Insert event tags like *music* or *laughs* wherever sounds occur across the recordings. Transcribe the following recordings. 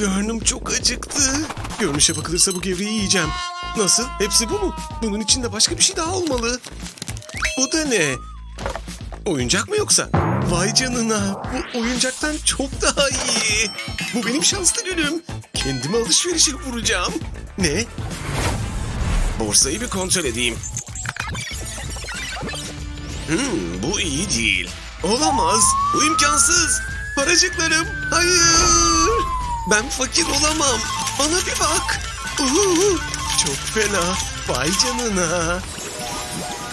Karnım çok acıktı. Görünüşe bakılırsa bu gevreği yiyeceğim. Nasıl? Hepsi bu mu? Bunun içinde başka bir şey daha olmalı. Bu da ne? Oyuncak mı yoksa? Vay canına bu oyuncaktan çok daha iyi. Bu benim şanslı günüm. Kendime alışverişe vuracağım. Ne? Borsayı bir kontrol edeyim. Hmm, bu iyi değil. Olamaz. Bu imkansız. Paracıklarım. Hayır. Ben fakir olamam. Bana bir bak. Uhu, çok fena. Vay canına.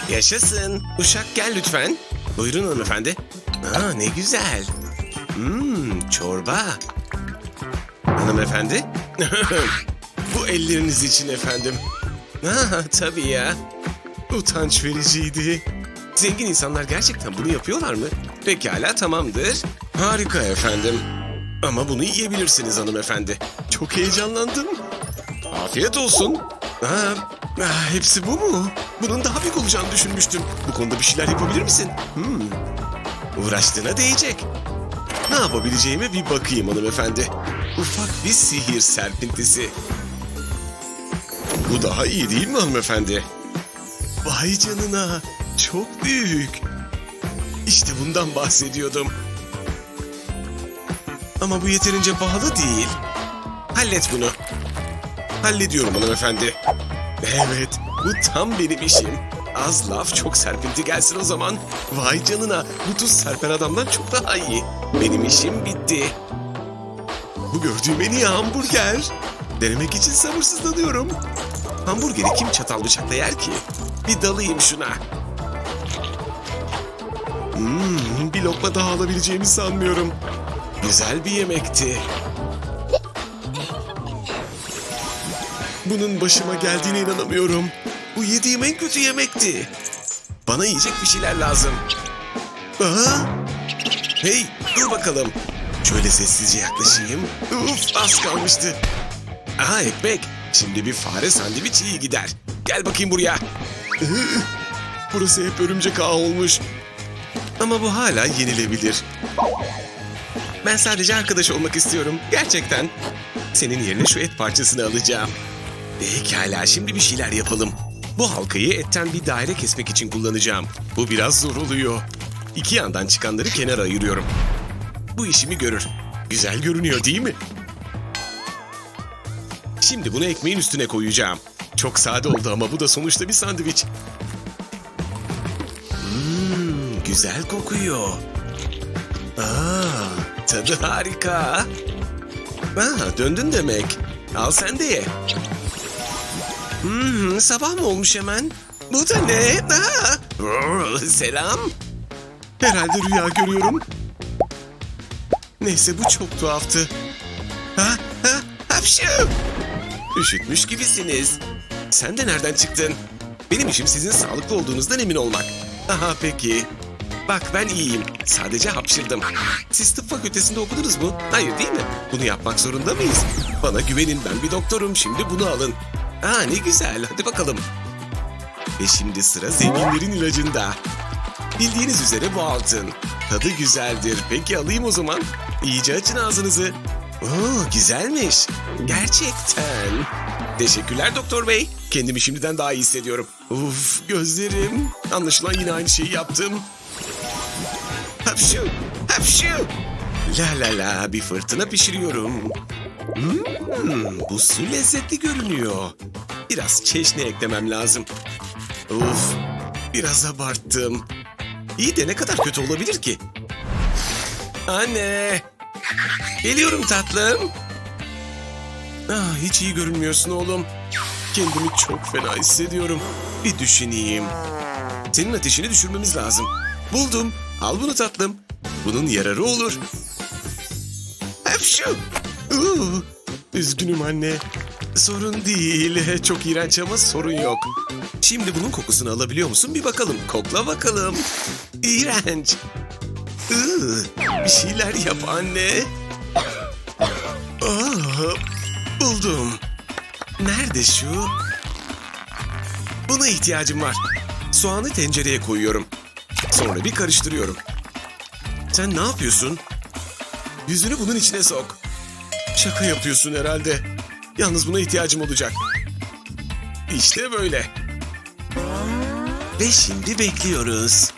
Yaşasın. Uşak gel lütfen. Buyurun hanımefendi. Aa, ne güzel. Hmm, çorba. Hanımefendi. *laughs* Bu elleriniz için efendim. Ha, tabii ya. Utanç vericiydi. Zengin insanlar gerçekten bunu yapıyorlar mı? Pekala tamamdır. Harika efendim. Ama bunu yiyebilirsiniz hanımefendi. Çok heyecanlandım. Afiyet olsun. Ha, hepsi bu mu? Bunun daha büyük olacağını düşünmüştüm. Bu konuda bir şeyler yapabilir misin? Hmm. Uğraştığına değecek. Ne yapabileceğime bir bakayım hanımefendi. Ufak bir sihir serpintisi. Bu daha iyi değil mi hanımefendi? Vay canına, çok büyük. İşte bundan bahsediyordum. Ama bu yeterince pahalı değil. Hallet bunu. Hallediyorum hanımefendi. Evet, bu tam benim işim. Az laf çok serpinti gelsin o zaman. Vay canına, bu tuz serpen adamdan çok daha iyi. Benim işim bitti. Bu gördüğüm en iyi hamburger. Denemek için sabırsızlanıyorum. Hamburgeri kim çatal bıçakla yer ki? Bir dalayım şuna. Hmm, bir lokma daha alabileceğimi sanmıyorum. Güzel bir yemekti. Bunun başıma geldiğine inanamıyorum. Bu yediğim en kötü yemekti. Bana yiyecek bir şeyler lazım. Aha! Hey, dur bakalım. Şöyle sessizce yaklaşayım. Uf, az kalmıştı. Aha ekmek. Şimdi bir fare sandviç iyi gider. Gel bakayım buraya. Burası hep örümcek ağı olmuş. Ama bu hala yenilebilir. Ben sadece arkadaş olmak istiyorum. Gerçekten. Senin yerine şu et parçasını alacağım. Pekala şimdi bir şeyler yapalım. Bu halkayı etten bir daire kesmek için kullanacağım. Bu biraz zor oluyor. İki yandan çıkanları kenara ayırıyorum. Bu işimi görür. Güzel görünüyor değil mi? Şimdi bunu ekmeğin üstüne koyacağım. Çok sade oldu ama bu da sonuçta bir sandviç. Hmm, güzel kokuyor. Aa, tadı harika. Aa, döndün demek. Al sen de ye. Hmm, sabah mı olmuş hemen? Bu da ne? Aa, selam. Herhalde rüya görüyorum. Neyse bu çok tuhaftı. Ha, ha, hapşu. Üşütmüş gibisiniz. Sen de nereden çıktın? Benim işim sizin sağlıklı olduğunuzdan emin olmak. Aha peki. Bak ben iyiyim. Sadece hapşırdım. Siz tıp fakültesinde okudunuz mu? Hayır değil mi? Bunu yapmak zorunda mıyız? Bana güvenin ben bir doktorum. Şimdi bunu alın. Aa ne güzel. Hadi bakalım. Ve şimdi sıra zenginlerin ilacında. Bildiğiniz üzere bu altın. Tadı güzeldir. Peki alayım o zaman. İyice açın ağzınızı. Oo güzelmiş. Gerçekten. Teşekkürler doktor bey. Kendimi şimdiden daha iyi hissediyorum. Uf gözlerim. Anlaşılan yine aynı şeyi yaptım. Hapşu, hapşu. La la la bir fırtına pişiriyorum. Hmm, bu su lezzetli görünüyor. Biraz çeşne eklemem lazım. Uf, biraz abarttım. İyi de ne kadar kötü olabilir ki? Anne! Geliyorum tatlım. Ah, hiç iyi görünmüyorsun oğlum. Kendimi çok fena hissediyorum. Bir düşüneyim. Senin ateşini düşürmemiz lazım. Buldum. Al bunu tatlım. Bunun yararı olur. Hapşu. Uuu. Üzgünüm anne. Sorun değil. *laughs* Çok iğrenç ama sorun yok. Şimdi bunun kokusunu alabiliyor musun? Bir bakalım. Kokla bakalım. İğrenç. Iı, bir şeyler yap anne. Aa, buldum. Nerede şu? Buna ihtiyacım var. Soğanı tencereye koyuyorum. Sonra bir karıştırıyorum. Sen ne yapıyorsun? Yüzünü bunun içine sok. Şaka yapıyorsun herhalde. Yalnız buna ihtiyacım olacak. İşte böyle. Ve şimdi bekliyoruz.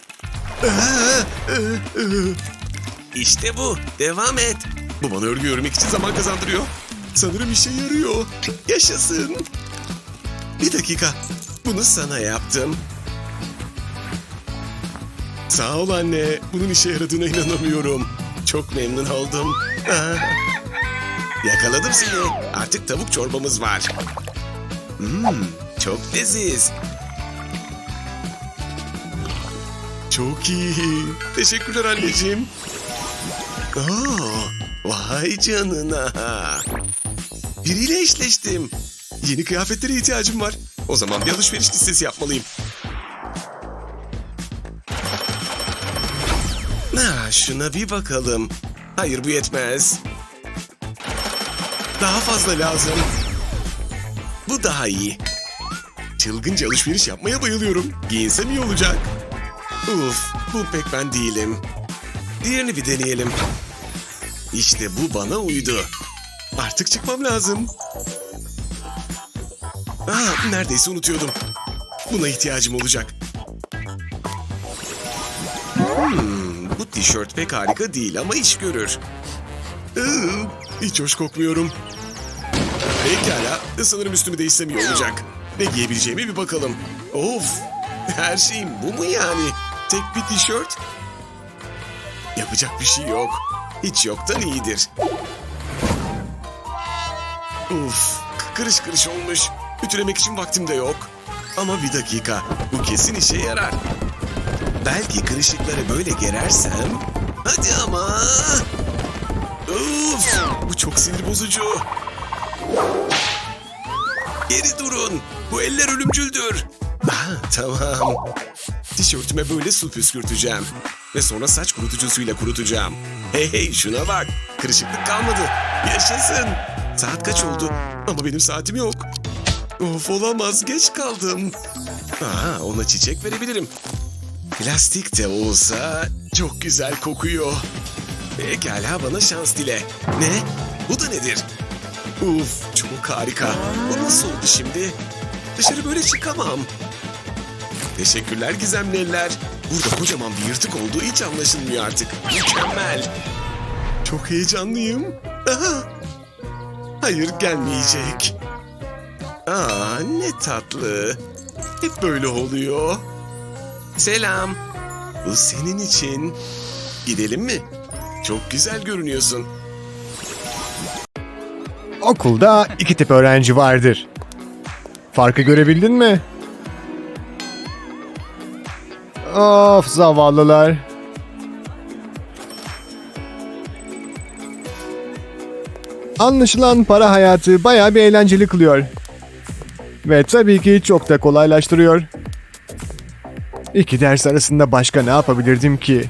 İşte bu. Devam et. Bu bana örgü örmek için zaman kazandırıyor. Sanırım işe yarıyor. Yaşasın. Bir dakika. Bunu sana yaptım. Sağ ol anne. Bunun işe yaradığına inanamıyorum. Çok memnun oldum. Aa. Yakaladım seni. Artık tavuk çorbamız var. Hmm, çok leziz. Çok iyi. Teşekkürler anneciğim. Aa, vay canına. Biriyle eşleştim. Yeni kıyafetlere ihtiyacım var. O zaman bir alışveriş listesi yapmalıyım. Şuna bir bakalım. Hayır bu yetmez. Daha fazla lazım. Bu daha iyi. Çılgınca alışveriş yapmaya bayılıyorum. Giyinsem iyi olacak. Uf, bu pek ben değilim. Diğerini bir deneyelim. İşte bu bana uydu. Artık çıkmam lazım. Aa, neredeyse unutuyordum. Buna ihtiyacım olacak. Tişört pek harika değil ama iş görür. Iı, hiç hoş kokmuyorum. Pekala, sanırım üstümü değişsem iyi olacak. Ne giyebileceğime bir bakalım. Of, her şeyim bu mu yani? Tek bir tişört? Yapacak bir şey yok. Hiç yoktan iyidir. Uf, kırış kırış olmuş. Ütülemek için vaktim de yok. Ama bir dakika, bu kesin işe yarar. Belki kırışıkları böyle gerersem... Hadi ama! Uf, bu çok sinir bozucu. Geri durun. Bu eller ölümcüldür. Ah, tamam. Tişörtüme böyle su püskürteceğim. Ve sonra saç kurutucusuyla kurutacağım. Hey hey şuna bak. Kırışıklık kalmadı. Yaşasın. Saat kaç oldu? Ama benim saatim yok. Of olamaz geç kaldım. Aa, ona çiçek verebilirim. Plastik de olsa çok güzel kokuyor. Pekala bana şans dile. Ne? Bu da nedir? Uf çok harika. Bu nasıl oldu şimdi? Dışarı böyle çıkamam. Teşekkürler gizemli eller. Burada kocaman bir yırtık olduğu hiç anlaşılmıyor artık. Mükemmel. Çok heyecanlıyım. Aha. Hayır gelmeyecek. Aa ne tatlı. Hep böyle oluyor. Selam. Bu senin için. Gidelim mi? Çok güzel görünüyorsun. Okulda iki tip öğrenci vardır. Farkı görebildin mi? Of zavallılar. Anlaşılan para hayatı bayağı bir eğlenceli kılıyor. Ve tabii ki çok da kolaylaştırıyor. İki ders arasında başka ne yapabilirdim ki?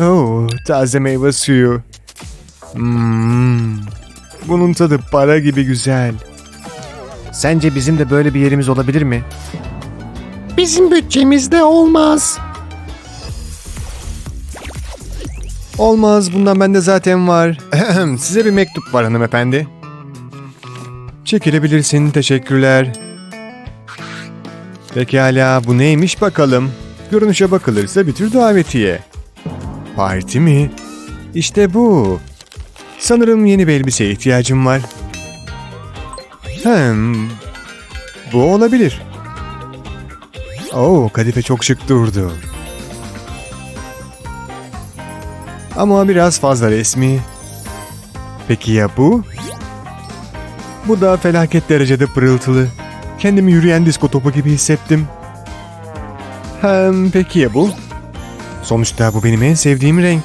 Oh, taze meyve suyu. Hmm. Bunun tadı para gibi güzel. Sence bizim de böyle bir yerimiz olabilir mi? Bizim bütçemizde olmaz. Olmaz, bundan bende zaten var. *clears throat* Size bir mektup var hanımefendi. Çekilebilirsin, teşekkürler. Pekala, bu neymiş bakalım. Görünüşe bakılırsa bir tür davetiye. Parti mi? İşte bu. Sanırım yeni bir elbiseye ihtiyacım var. Hem bu olabilir. Oo, kadife çok şık durdu. Ama biraz fazla resmi. Peki ya bu? Bu da felaket derecede pırıltılı. Kendimi yürüyen disko topu gibi hissettim. Hem peki ya bu? Sonuçta bu benim en sevdiğim renk.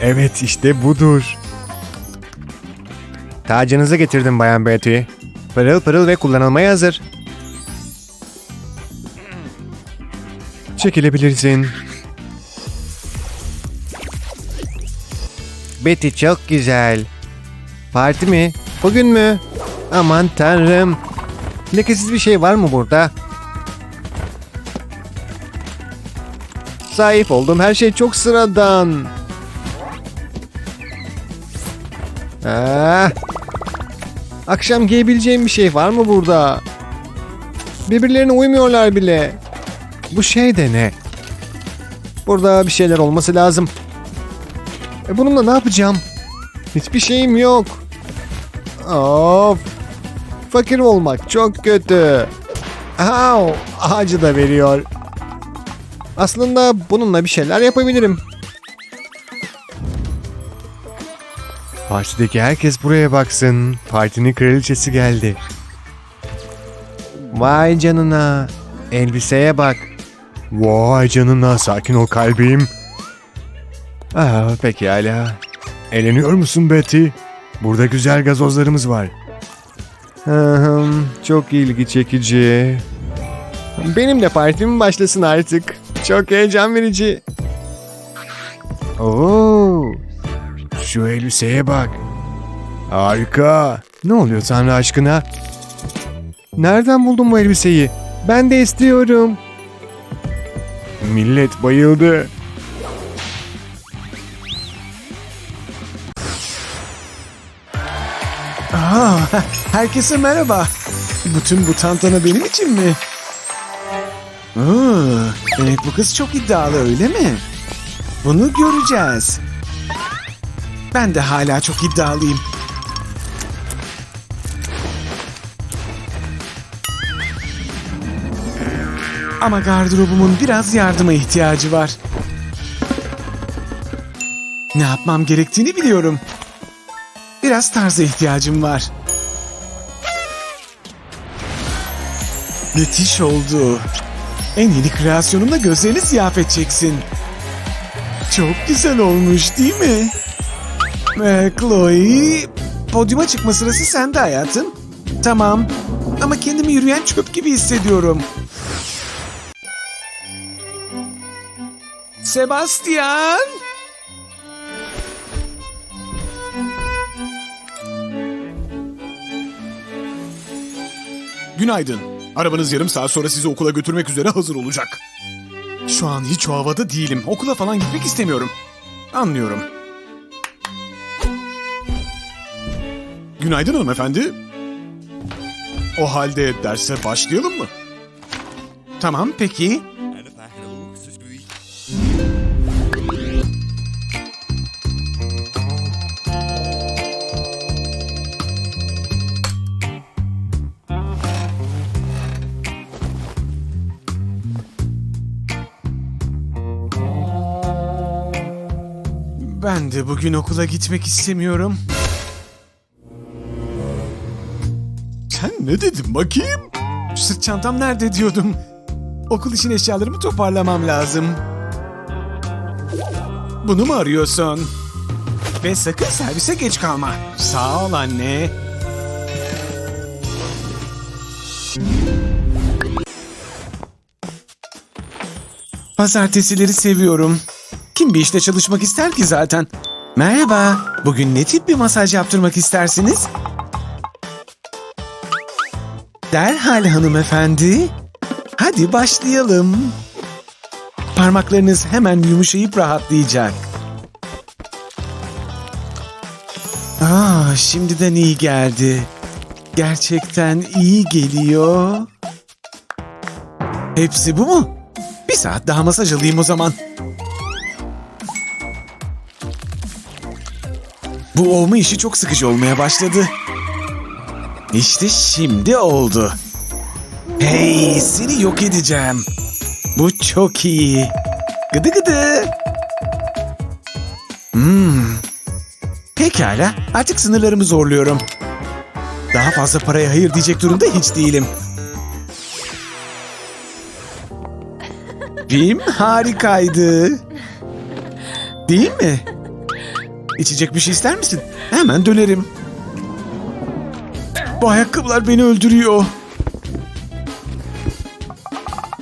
Evet işte budur. Tacınızı getirdim Bayan Betty. Pırıl pırıl ve kullanılmaya hazır. Çekilebilirsin. Betty çok güzel. Parti mi? Bugün mü? Aman tanrım. Lekesiz bir şey var mı burada? Sahip olduğum her şey çok sıradan. Ah. Akşam giyebileceğim bir şey var mı burada? Birbirlerine uymuyorlar bile. Bu şey de ne? Burada bir şeyler olması lazım. E bununla ne yapacağım? Hiçbir şeyim yok. Of. Fakir olmak çok kötü. Au, acı da veriyor. Aslında bununla bir şeyler yapabilirim. Partideki herkes buraya baksın. Partinin kraliçesi geldi. Vay canına. Elbiseye bak. Vay canına sakin ol kalbim. Ah pekala. Eğleniyor musun Betty? Burada güzel gazozlarımız var. Çok ilgi çekici. Benim de partim başlasın artık. Çok heyecan verici. Oo, şu elbiseye bak. Harika. Ne oluyor Tanrı aşkına? Nereden buldun bu elbiseyi? Ben de istiyorum. Millet bayıldı. *laughs* herkese merhaba. Bütün bu tantana benim için mi? Aa, demek bu kız çok iddialı öyle mi? Bunu göreceğiz. Ben de hala çok iddialıyım. Ama gardırobumun biraz yardıma ihtiyacı var. Ne yapmam gerektiğini biliyorum. Biraz tarza ihtiyacım var. Müthiş oldu. En yeni kreasyonumla gözlerini ziyafet çeksin. Çok güzel olmuş değil mi? Ee, Chloe, podyuma çıkma sırası sende hayatım. Tamam. Ama kendimi yürüyen çöp gibi hissediyorum. Sebastian! Günaydın. Arabanız yarım saat sonra sizi okula götürmek üzere hazır olacak. Şu an hiç o havada değilim. Okula falan gitmek istemiyorum. Anlıyorum. Günaydın hanımefendi. O halde derse başlayalım mı? Tamam peki. Ben de bugün okula gitmek istemiyorum. Sen ne dedin bakayım? Sırt çantam nerede diyordum. Okul için eşyalarımı toparlamam lazım. Bunu mu arıyorsun? Ve sakın servise geç kalma. Sağ ol anne. Pazartesileri seviyorum. Kim bir işte çalışmak ister ki zaten? Merhaba. Bugün ne tip bir masaj yaptırmak istersiniz? Derhal hanımefendi. Hadi başlayalım. Parmaklarınız hemen yumuşayıp rahatlayacak. Aa, şimdiden iyi geldi. Gerçekten iyi geliyor. Hepsi bu mu? Bir saat daha masaj alayım o zaman. Bu olma işi çok sıkıcı olmaya başladı. İşte şimdi oldu. Hey seni yok edeceğim. Bu çok iyi. Gıdı gıdı. Hmm. Pekala artık sınırlarımı zorluyorum. Daha fazla paraya hayır diyecek durumda hiç değilim. Film harikaydı. Değil mi? İçecek bir şey ister misin? Hemen dönerim. Bu ayakkabılar beni öldürüyor.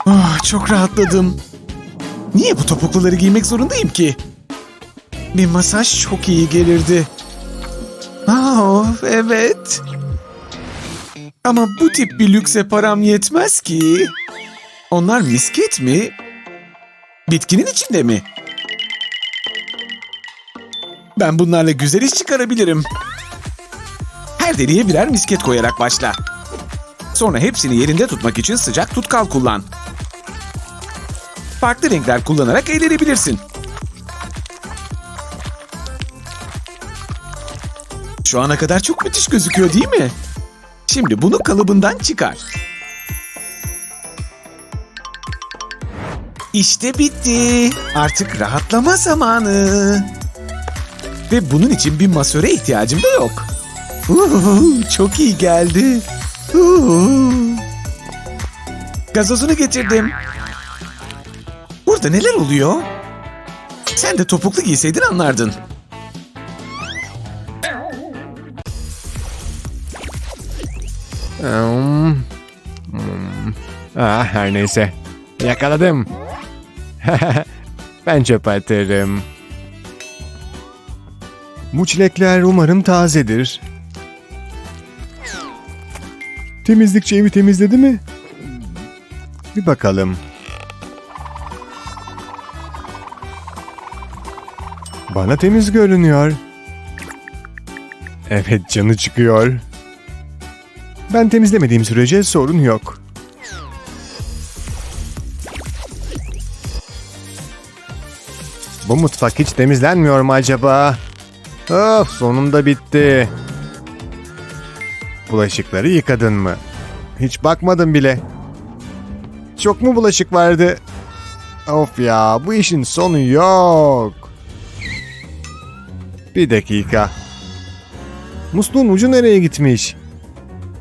Ah, çok rahatladım. Niye bu topukluları giymek zorundayım ki? Bir masaj çok iyi gelirdi. Aa, evet. Ama bu tip bir lükse param yetmez ki. Onlar misket mi? Bitkinin içinde mi? Ben bunlarla güzel iş çıkarabilirim. Her deliğe birer misket koyarak başla. Sonra hepsini yerinde tutmak için sıcak tutkal kullan. Farklı renkler kullanarak eğlenebilirsin. Şu ana kadar çok müthiş gözüküyor değil mi? Şimdi bunu kalıbından çıkar. İşte bitti. Artık rahatlama zamanı. Ve bunun için bir masöre ihtiyacım da yok. Uhu, çok iyi geldi. Uhu. Gazozunu getirdim. Burada neler oluyor? Sen de topuklu giyseydin anlardın. Hmm. Hmm. Ah, her neyse. Yakaladım. *laughs* ben çöpe atarım. Bu çilekler umarım tazedir. Temizlikçi evi temizledi mi? Bir bakalım. Bana temiz görünüyor. Evet canı çıkıyor. Ben temizlemediğim sürece sorun yok. Bu mutfak hiç temizlenmiyor mu acaba? Of sonunda bitti. Bulaşıkları yıkadın mı? Hiç bakmadım bile. Çok mu bulaşık vardı? Of ya bu işin sonu yok. Bir dakika. Musluğun ucu nereye gitmiş?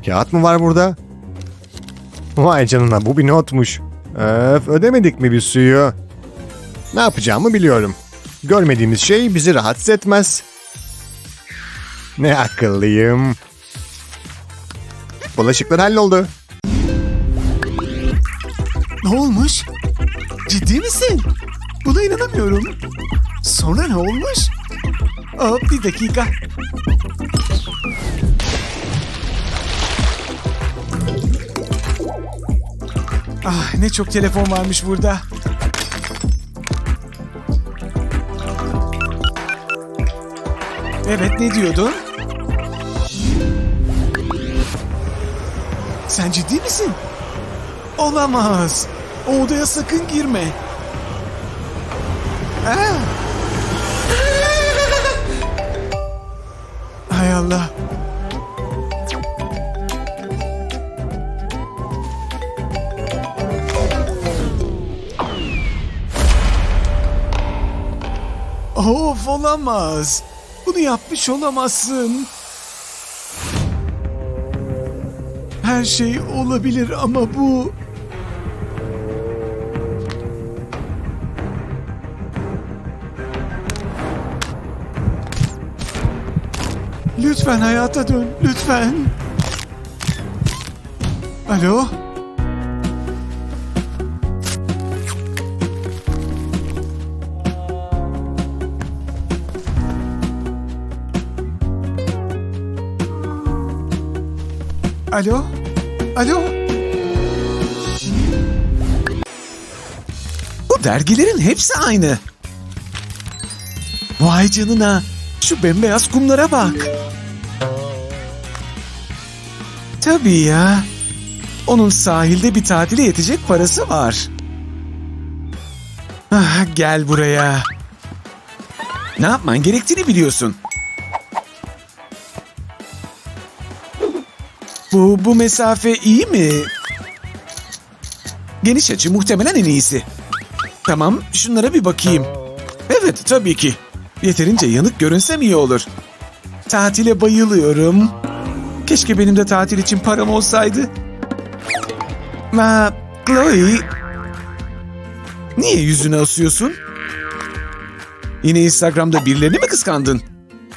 Kağıt mı var burada? Vay canına bu bir notmuş. Öf ödemedik mi bir suyu? Ne yapacağımı biliyorum. Görmediğimiz şey bizi rahatsız etmez. Ne akıllıyım. Bulaşıklar halloldu. Ne olmuş? Ciddi misin? Buna inanamıyorum. Sonra ne olmuş? Aa, bir dakika. Ah ne çok telefon varmış burada. Evet ne diyordun? Sen ciddi misin? Olamaz. O odaya sakın girme. Aa! Hay Allah. Of olamaz. Bunu yapmış olamazsın. Her şey olabilir ama bu... Lütfen hayata dön, lütfen. Alo? Alo? Alo? Bu dergilerin hepsi aynı. Vay canına. Şu bembeyaz kumlara bak. Tabii ya. Onun sahilde bir tatile yetecek parası var. Ah, gel buraya. Ne yapman gerektiğini biliyorsun. Bu, bu mesafe iyi mi? Geniş açı muhtemelen en iyisi. Tamam, şunlara bir bakayım. Evet, tabii ki. Yeterince yanık görünsem iyi olur. Tatile bayılıyorum. Keşke benim de tatil için param olsaydı. Ma, Chloe... Niye yüzüne asıyorsun? Yine Instagram'da birilerini mi kıskandın?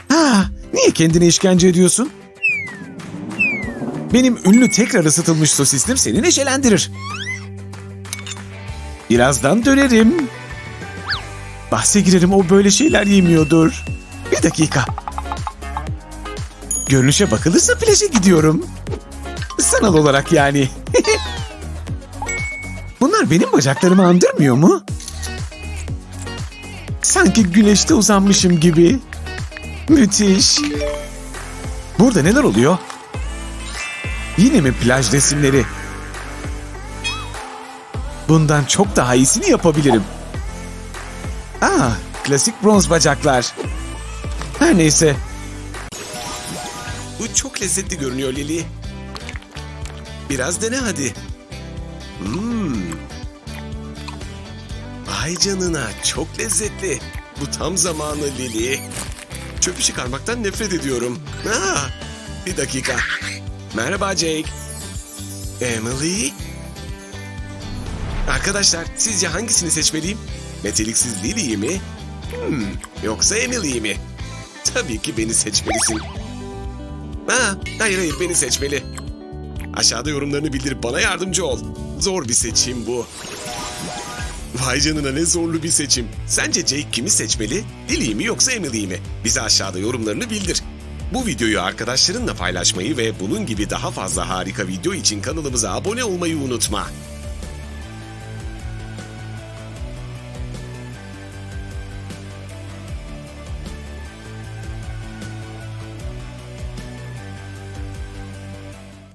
Ha, niye kendine işkence ediyorsun? Benim ünlü tekrar ısıtılmış sosislim seni neşelendirir. Birazdan dönerim. Bahse girerim o böyle şeyler yemiyordur. Bir dakika. Görünüşe bakılırsa plaja gidiyorum. Sanal olarak yani. *laughs* Bunlar benim bacaklarımı andırmıyor mu? Sanki güneşte uzanmışım gibi. Müthiş. Burada neler oluyor? Yine mi plaj resimleri? Bundan çok daha iyisini yapabilirim. Aa, klasik bronz bacaklar. Her neyse, Bu çok lezzetli görünüyor Lili. Biraz dene hadi. Hmm. Vay canına çok lezzetli. Bu tam zamanı Lili. Çöpü çıkarmaktan nefret ediyorum. Aa, bir dakika. Merhaba Jake. Emily? Arkadaşlar sizce hangisini seçmeliyim? Meteliksiz Lily'yi mi? Hmm, yoksa Emily'yi mi? Tabii ki beni seçmelisin. Ha, hayır hayır beni seçmeli. Aşağıda yorumlarını bildirip bana yardımcı ol. Zor bir seçim bu. Vay canına ne zorlu bir seçim. Sence Jake kimi seçmeli? Lily'yi mi yoksa Emily'yi mi? Bize aşağıda yorumlarını bildir. Bu videoyu arkadaşlarınla paylaşmayı ve bunun gibi daha fazla harika video için kanalımıza abone olmayı unutma.